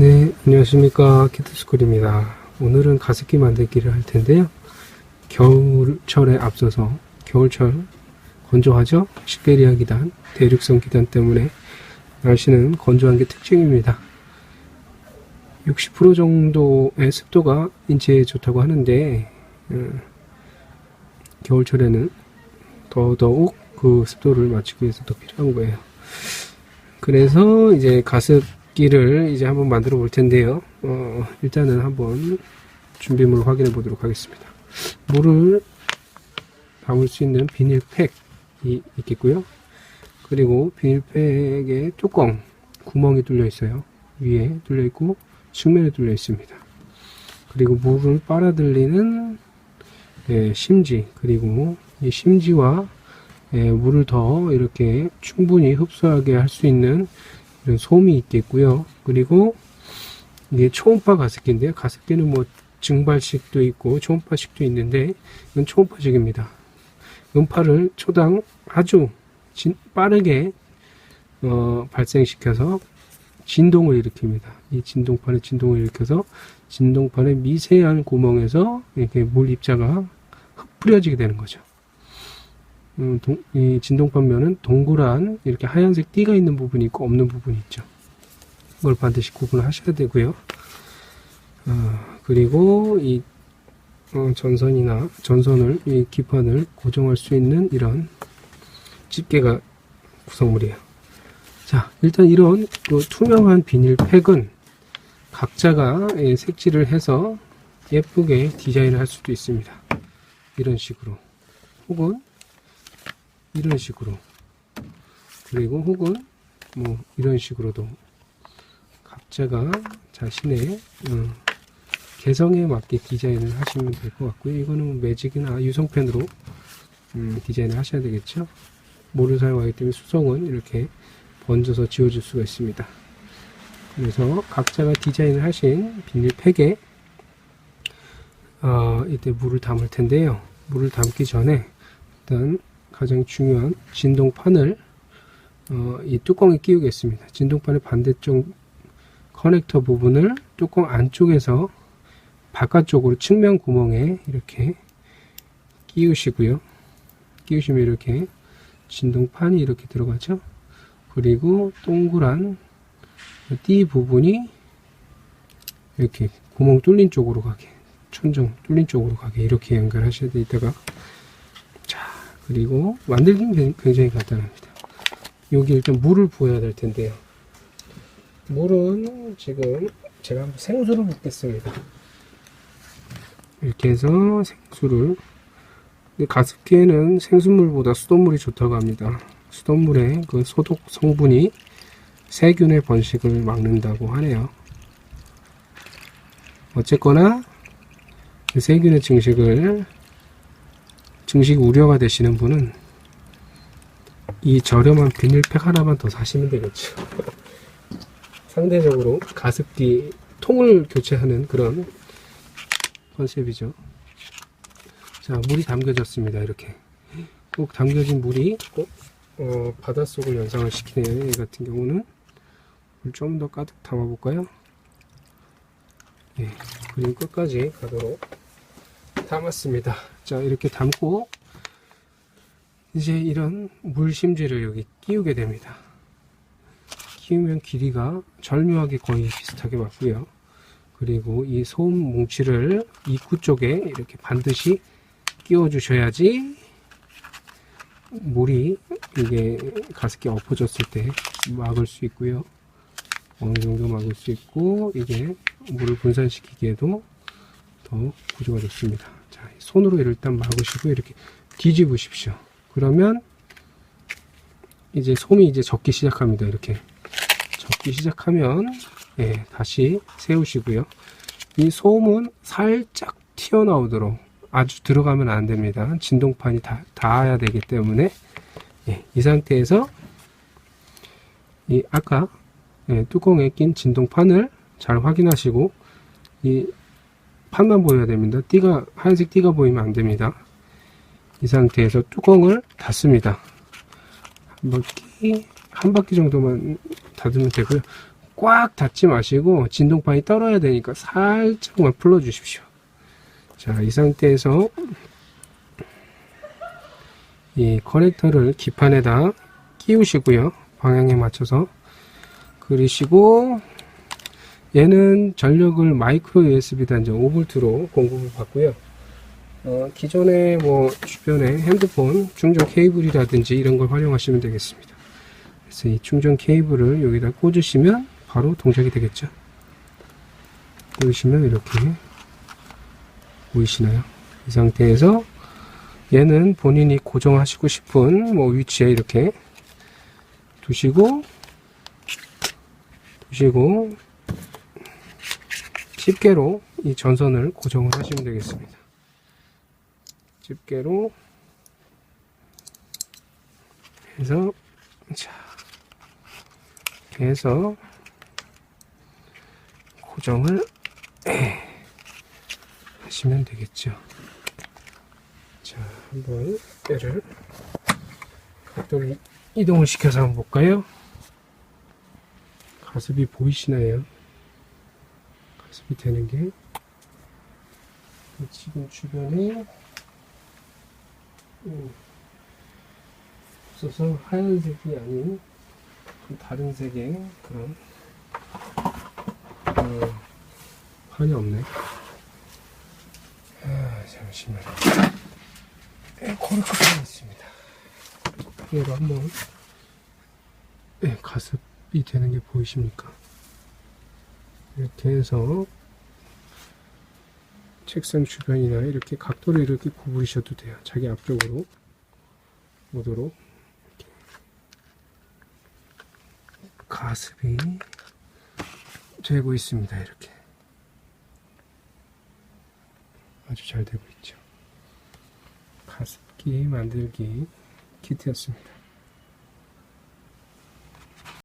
네, 안녕하십니까. 키트스쿨입니다. 오늘은 가습기 만들기를 할 텐데요. 겨울철에 앞서서 겨울철 건조하죠? 식베리아 기단, 대륙성 기단 때문에 날씨는 건조한 게 특징입니다. 60% 정도의 습도가 인체에 좋다고 하는데 음, 겨울철에는 더더욱 그 습도를 맞추기 위해서 더 필요한 거예요. 그래서 이제 가습 기를 이제 한번 만들어 볼 텐데요. 어, 일단은 한번 준비물을 확인해 보도록 하겠습니다. 물을 담을 수 있는 비닐팩이 있겠고요. 그리고 비닐팩에 뚜껑, 구멍이 뚫려 있어요. 위에 뚫려 있고 측면에 뚫려 있습니다. 그리고 물을 빨아들이는 예, 심지 그리고 이 심지와 예, 물을 더 이렇게 충분히 흡수하게 할 수 있는 이런 솜이 있겠고요. 그리고 이게 초음파 가습기인데요. 가습기는 뭐 증발식도 있고 초음파식도 있는데 이건 초음파식입니다. 음파를 초당 아주 진- 빠르게 어, 발생시켜서 진동을 일으킵니다. 이 진동판의 진동을 일으켜서 진동판의 미세한 구멍에서 이렇게 물 입자가 흩뿌려지게 되는 거죠. 음, 동- 이 진동판면은 동그란 이렇게 하얀색 띠가 있는 부분이 있고 없는 부분이 있죠. 이걸 반드시 구분을 하셔야 되고요. 어, 그리고 이 어, 전선이나 전선을 이 기판을 고정할 수 있는 이런 집게가 구성물이에요. 자, 일단 이런 그 투명한 비닐팩은 각자가 예, 색칠을 해서 예쁘게 디자인을 할 수도 있습니다. 이런 식으로. 혹은 이런 식으로. 그리고 혹은 뭐 이런 식으로도 각자가 자신의 음, 개성에 맞게 디자인을 하시면 될 것 같고요. 이거는 매직이나 유성펜으로 음, 디자인을 하셔야 되겠죠. 모를 사용하기 때문에 수성은 이렇게 번져서 지워줄 수가 있습니다. 그래서 각자가 디자인을 하신 비닐팩에 어, 이때 물을 담을 텐데요. 물을 담기 전에 일단 가장 중요한 진동판을 어, 이 뚜껑에 끼우겠습니다. 진동판의 반대쪽 커넥터 부분을 뚜껑 안쪽에서 바깥쪽으로 측면 구멍에 이렇게 끼우시고요. 끼우시면 이렇게 진동판이 이렇게 들어가죠. 그리고 동그란 띠 부분이 이렇게 구멍 뚫린 쪽으로 가게 천정 뚫린 쪽으로 가게 이렇게 연결하셔야 자 그리고 만들기는 굉- 굉장히 간단합니다. 여기 일단 물을 부어야 될 텐데요. 물은 지금 제가 한번 생수를 붓겠습니다. 이렇게 해서 생수를 가습기에는 생수물보다 수돗물이 좋다고 합니다. 수돗물의 그 소독 성분이 세균의 번식을 막는다고 하네요. 어쨌거나 그 세균의 증식을 증식 우려가 되시는 분은 이 저렴한 비닐팩 하나만 더 사시면 되겠죠. 상대적으로 가습기 통을 교체하는 그런 컨셉이죠. 자, 물이 담겨졌습니다. 이렇게 꼭 담겨진 물이 꼭 어, 바닷속을 연상을 시키네요. 이 같은 경우는 물 좀 더 가득 담아볼까요? 예, 그리고 끝까지 가도록 담았습니다. 자, 이렇게 담고 이제 이런 물심지를 여기 끼우게 됩니다. 끼우면 길이가 절묘하게 거의 비슷하게 맞고요. 그리고 이 소음 뭉치를 입구 쪽에 이렇게 반드시 끼워 주셔야지 물이 이게 가습기 엎어졌을 때 막을 수 있고요. 어느 정도 막을 수 있고 이게 물을 분산시키기에도 더 구조가 좋습니다. 자, 손으로 일단 막으시고 이렇게 뒤집으십시오. 그러면 이제 솜이 이제 젖기 시작합니다. 이렇게 젖기 시작하면 예, 다시 세우시고요. 이 솜은 살짝 튀어나오도록 아주 들어가면 안 됩니다. 진동판이 다, 닿아야 되기 때문에 예, 이 상태에서 이 아까 예, 뚜껑에 낀 진동판을 잘 확인하시고 이 판만 보여야 됩니다. 띠가 하얀색 띠가 보이면 안 됩니다. 이 상태에서 뚜껑을 닫습니다. 한 바퀴 한 바퀴 정도만 닫으면 되고요. 꽉 닫지 마시고 진동판이 떨어야 되니까 살짝만 풀어 주십시오. 자, 이 상태에서 이 커넥터를 기판에다 끼우시고요. 방향에 맞춰서 그리시고 얘는 전력을 마이크로 USB 단자 5V로 공급을 받고요. 어, 기존에 뭐 주변에 핸드폰 충전 케이블이라든지 이런 걸 활용하시면 되겠습니다. 그래서 이 충전 케이블을 여기다 꽂으시면 바로 동작이 되겠죠. 꽂으시면 이렇게 보이시나요? 이 상태에서 얘는 본인이 고정하시고 싶은 뭐 위치에 이렇게 두시고 두시고 집게로 이 전선을 고정을 하시면 되겠습니다. 집게로 해서 자 해서 고정을 하시면 되겠죠. 자, 한번 얘를 각도를 이동을 시켜서 한번 볼까요? 가습이 보이시나요? 가습이 되는 게 지금 주변에 음, 없어서 하얀색이 아닌 좀 다른 색의 그런 어, 판이 없네. 아, 잠시만요. 코르크가 있습니다. 얘로 한번 네, 가습이 되는 게 보이십니까? 이렇게 해서 책상 주변이나 이렇게 각도를 이렇게 구부리셔도 돼요. 자기 앞쪽으로 오도록 이렇게. 가습이 되고 있습니다. 이렇게 아주 잘 되고 있죠. 가습기 만들기 키트였습니다.